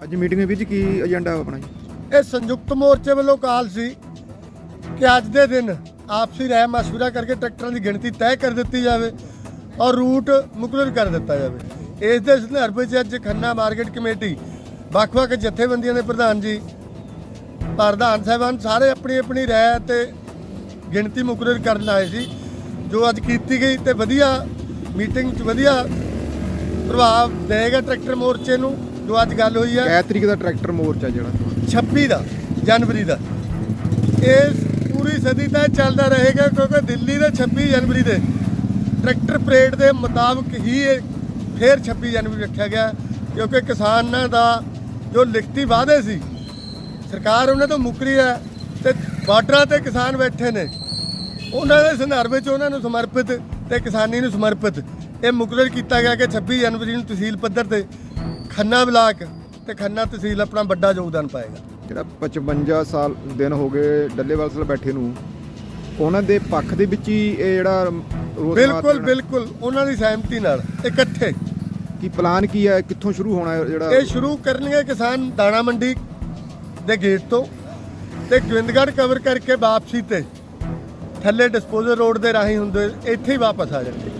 ਅੱਜ ਮੀਟਿੰਗ ਵਿੱਚ ਕੀ ਏਜੰਡਾ ਆਪਣਾ ਜੀ? ਇਹ ਸੰਯੁਕਤ ਮੋਰਚੇ ਵੱਲੋਂ ਕਾਲ ਸੀ ਕਿ ਅੱਜ ਦੇ ਦਿਨ ਆਪਸੀ ਰਹਿ ਮਸ਼ਵਰਾ ਕਰਕੇ ਟਰੈਕਟਰਾਂ ਦੀ ਗਿਣਤੀ ਤੈਅ ਕਰ ਦਿੱਤੀ ਜਾਵੇ ਔਰ ਰੂਟ ਮੁਕਰਰ ਕਰ ਦਿੱਤਾ ਜਾਵੇ। ਇਸ ਦੇ ਸੰਦਰਭ ਵਿੱਚ ਅੱਜ ਖੰਨਾ ਮਾਰਕੀਟ ਕਮੇਟੀ, ਵੱਖ-ਵੱਖ ਜਥੇਬੰਦੀਆਂ ਦੇ ਪ੍ਰਧਾਨ ਜੀ, ਪ੍ਰਧਾਨ ਸਾਹਿਬਾਨ ਸਾਰੇ ਆਪਣੀ ਆਪਣੀ ਰਾਏ ਤੇ ਗਿਣਤੀ ਮੁਕਰਰ ਕਰਨ ਆਏ ਸੀ, ਜੋ ਅੱਜ ਕੀਤੀ ਗਈ ਤੇ ਵਧੀਆ ਮੀਟਿੰਗ 'ਚ ਵਧੀਆ ਪ੍ਰਭਾਵ ਦੇਗਾ ਟਰੈਕਟਰ ਮੋਰਚੇ ਨੂੰ। ਜੋ ਅੱਜ ਗੱਲ ਹੋਈ ਹੈ ਕੈ ਤਰੀਕ ਦਾ ਟਰੈਕਟਰ ਮੋਰਚਾ ਜਿਹੜਾ। 26 ਦਾ ਜਨਵਰੀ ਦਾ। ਇਸ ਪੂਰੀ ਸਦੀ ਤੱਕ ਚੱਲਦਾ ਰਹੇਗਾ ਕਿਉਂਕਿ ਦਿੱਲੀ ਦੇ 26 ਜਨਵਰੀ ਦੇ ਟਰੈਕਟਰ ਪਰੇਡ ਦੇ ਮੁਤਾਬਕ ਹੀ ਇਹ ਫੇਰ 26 ਜਨਵਰੀ ਰੱਖਿਆ ਗਿਆ ਕਿਉਂਕਿ ਕਿਸਾਨਾਂ ਦਾ ਜੋ ਲਿਖਤੀ ਵਾਅਦੇ ਸੀ ਸਰਕਾਰ ਉਹਨਾਂ ਤੋਂ ਮੁੱਕਰੀ ਹੈ ਤੇ ਬਾਰਡਰਾਂ ਤੇ ਕਿਸਾਨ ਬੈਠੇ ਨੇ। ਉਹਨਾਂ ਦੇ ਸੰਦਰਭ ਵਿੱਚ ਉਹਨਾਂ ਨੂੰ ਸਮਰਪਿਤ ਤੇ ਕਿਸਾਨੀ ਨੂੰ ਸਮਰਪਿਤ ਇਹ ਮੁਕਰਰ ਕੀਤਾ ਗਿਆ ਕਿ 26 ਜਨਵਰੀ ਨੂੰ ਤਹਿਸੀਲ ਪੱਧਰ ਤੇ ਖੰਨਾ ਬਲਾਕ ਤੇ ਖੰਨਾ ਤਹਿਸੀਲ ਆਪਣਾ ਵੱਡਾ ਯੋਗਦਾਨ ਪਾਏਗਾ। ਜਿਹੜਾ 55 ਸਾਲ ਦਿਨ ਹੋ ਗਏ ਡੱਲੇਵਾਲ ਸਾਹਿਬ ਬੈਠੇ ਨੂੰ ਉਹਨਾਂ ਦੇ ਪੱਖ ਦੇ ਵਿੱਚ ਹੀ ਇਹ ਜਿਹੜਾ ਰੋਸ ਬਿਲਕੁਲ ਬਿਲਕੁਲ ਉਹਨਾਂ ਦੀ ਸਹਿਮਤੀ ਨਾਲ ਇਕੱਠੇ। ਕੀ ਪਲਾਨ ਕੀ ਹੈ? ਕਿੱਥੋਂ ਸ਼ੁਰੂ ਹੋਣਾ ਹੈ ਜਿਹੜਾ ਇਹ ਸ਼ੁਰੂ ਕਰਨਗੇ ਕਿਸਾਨ ਦਾਣਾ ਮੰਡੀ ਦੇ ਗੇਟ ਤੋਂ ਤੇ ਗੋਬਿੰਦਗੜ੍ਹ ਕਵਰ ਕਰਕੇ ਵਾਪਸੀ ਤੇ ਥੱਲੇ ਡਿਸਪੋਜ਼ਲ ਰੋਡ ਦੇ ਰਾਹੀਂ ਹੁੰਦੇ ਇੱਥੇ ਹੀ ਵਾਪਸ ਆ ਜਾਣਗੇ।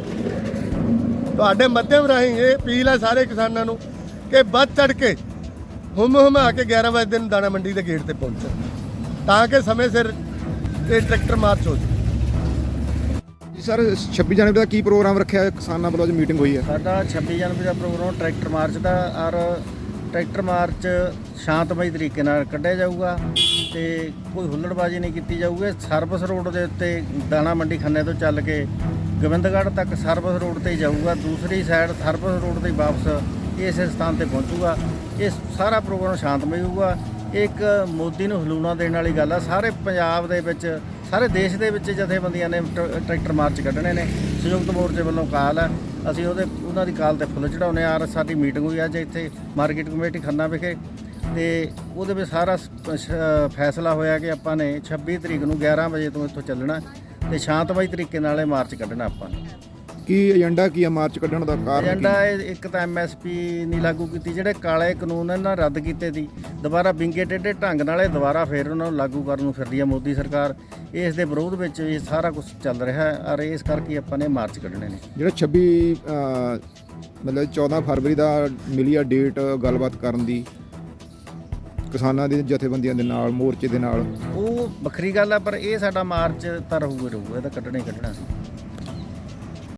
ਤੁਹਾਡੇ ਮਾਧਿਅਮ ਰਾਹੀਂ ਇਹ ਅਪੀਲ ਹੈ ਸਾਰੇ ਕਿਸਾਨਾਂ ਨੂੰ ਕਿ ਵੱਧ ਚੜ ਕੇ ਹੁਮ ਹੁਮਾ ਕੇ 11 ਵਜੇ ਦਿਨ ਦਾਣਾ ਮੰਡੀ ਦੇ ਗੇਟ ਤੇ ਪਹੁੰਚਣ ਤਾਂ ਕਿ ਸਮੇਂ ਸਿਰ ਇਹ ਟਰੈਕਟਰ ਮਾਰਚ ਹੋ ਜਾਵੇ। ਜੀ ਸਰ 26 ਜਨਵਰੀ ਦਾ ਕੀ ਪ੍ਰੋਗਰਾਮ ਰੱਖਿਆ ਹੈ ਕਿਸਾਨਾਂ ਵੱਲੋਂ ਅੱਜ ਮੀਟਿੰਗ ਹੋਈ ਹੈ। ਸਾਡਾ 26 ਜਨਵਰੀ ਦਾ ਪ੍ਰੋਗਰਾਮ ਟਰੈਕਟਰ ਮਾਰਚ ਦਾ ਔਰ ਟਰੈਕਟਰ ਮਾਰਚ ਸ਼ਾਂਤਮਈ ਤਰੀਕੇ ਨਾਲ ਕੱਢਿਆ ਜਾਊਗਾ ਤੇ ਕੋਈ ਹੁੱਲੜਬਾਜ਼ੀ ਨਹੀਂ ਕੀਤੀ ਜਾਊਗੀ। ਸਰਵਿਸ ਰੋਡ ਦੇ ਉੱਤੇ ਦਾਣਾ ਮੰਡੀ ਖੰਨੇ ਤੋਂ ਚੱਲ ਕੇ ਗੋਬਿੰਦਗੜ੍ਹ ਤੱਕ ਸਰਵਿਸ ਰੋਡ ਤੇ ਹੀ ਜਾਊਗਾ। ਦੂਸਰੀ ਸਾਈਡ ਸਰਵਿਸ ਰੋਡ ਤੇ ਹੀ ਵਾਪਸ ਇਸ ਸਥਾਨ ਤੇ ਪਹੁੰਚੂਗਾ। ਇਹ ਸਾਰਾ ਪ੍ਰੋਗਰਾਮ ਸ਼ਾਂਤਮਈ ਹੋਊਗਾ। ਇਹ ਇੱਕ ਮੋਦੀ ਨੂੰ ਹਲੂਣਾ ਦੇਣ ਵਾਲੀ ਗੱਲ ਆ। ਸਾਰੇ ਪੰਜਾਬ ਦੇ ਵਿੱਚ, ਸਾਰੇ ਦੇਸ਼ ਦੇ ਵਿੱਚ ਜਥੇਬੰਦੀਆਂ ਨੇ ਟ- ਟਰੈਕਟਰ ਮਾਰਚ ਕੱਢਣੇ ਨੇ। ਸੰਯੁਕਤ ਮੋਰਚੇ ਵੱਲੋਂ ਕਾਲ ਹੈ ਅਸੀਂ ਉਹਦੇ, ਉਹਨਾਂ ਦੀ ਕਾਲ ਤੇ ਫੁੱਲ ਚੜਾਉਨੇ ਆ ਔਰ ਸਾਡੀ ਮੀਟਿੰਗ ਹੋਈ ਅੱਜ ਇੱਥੇ, ਮਾਰਕੀਟ ਕਮੇਟੀ ਖੰਨਾ ਵਿਖੇ। ਤੇ ਉਹਦੇ ਵਿੱਚ ਸਾਰਾ ਫੈਸਲਾ ਹੋਇਆ ਕਿ ਆਪਾਂ ਨੇ 26 ਤਰੀਕ ਨੂੰ 11 ਵਜੇ ਤੋਂ ਇੱਥੋਂ ਚੱਲਣਾ। ਤੇ ਸ਼ਾਂਤਮਈ ਤਰੀਕੇ ਨਾਲ ਇਹ ਮਾਰਚ ਕੱਢਣਾ ਆਪਾਂ ਨੇ। ਕੀ ਏਜੰਡਾ ਕੀ ਹੈ ਮਾਰਚ ਕੱਢਣ ਦਾ ਕਾਰਨ ਕੀ? ਏਜੰਡਾ ਇਹ ਇੱਕ ਤਾਂ ਐਮਐਸਪੀ ਨਹੀਂ ਲਾਗੂ ਕੀਤੀ ਜਿਹੜੇ ਕਾਲੇ ਕਾਨੂੰਨ ਇਹਨਾਂ ਰੱਦ ਕੀਤੇ ਸੀ ਦੁਬਾਰਾ ਬਿੰਗੇ ਟੇਢੇ ਢੰਗ ਨਾਲ ਇਹ ਦੁਬਾਰਾ ਫੇਰ ਉਹਨਾਂ ਨੂੰ ਲਾਗੂ ਕਰਨ ਨੂੰ ਫਿਰਦੀ ਹੈ ਮੋਦੀ ਸਰਕਾਰ। ਇਸ ਦੇ ਵਿਰੋਧ ਵਿੱਚ ਇਹ ਸਾਰਾ ਕੁਝ ਚੱਲ ਰਿਹਾ ਹੈ ਔਰ ਇਸ ਕਰਕੇ ਆਪਾਂ ਨੇ ਮਾਰਚ ਕੱਢਣੇ ਨੇ। ਜਿਹੜਾ 26 ਅਹ, ਮਤਲਬ 14 ਫਰਵਰੀ ਦਾ ਮਿਲੀ ਆ ਡੇਟ ਗੱਲਬਾਤ ਕਰਨ ਦੀ ਕਿਸਾਨਾਂ ਦੇ ਜਥੇਬੰਦੀਆਂ ਦੇ ਨਾਲ ਮੋਰਚੇ ਦੇ ਨਾਲ। ਉਹ ਵੱਖਰੀ ਗੱਲ ਹੈ ਪਰ ਇਹ ਸਾਡਾ ਮਾਰਚ ਤਾਂ ਰਹੂਗਾ ਰਹੂਗਾ ਇਹ ਤਾਂ ਕੱਢਣਾ ਹੀ ਕੱਢਣਾ ਸੀ।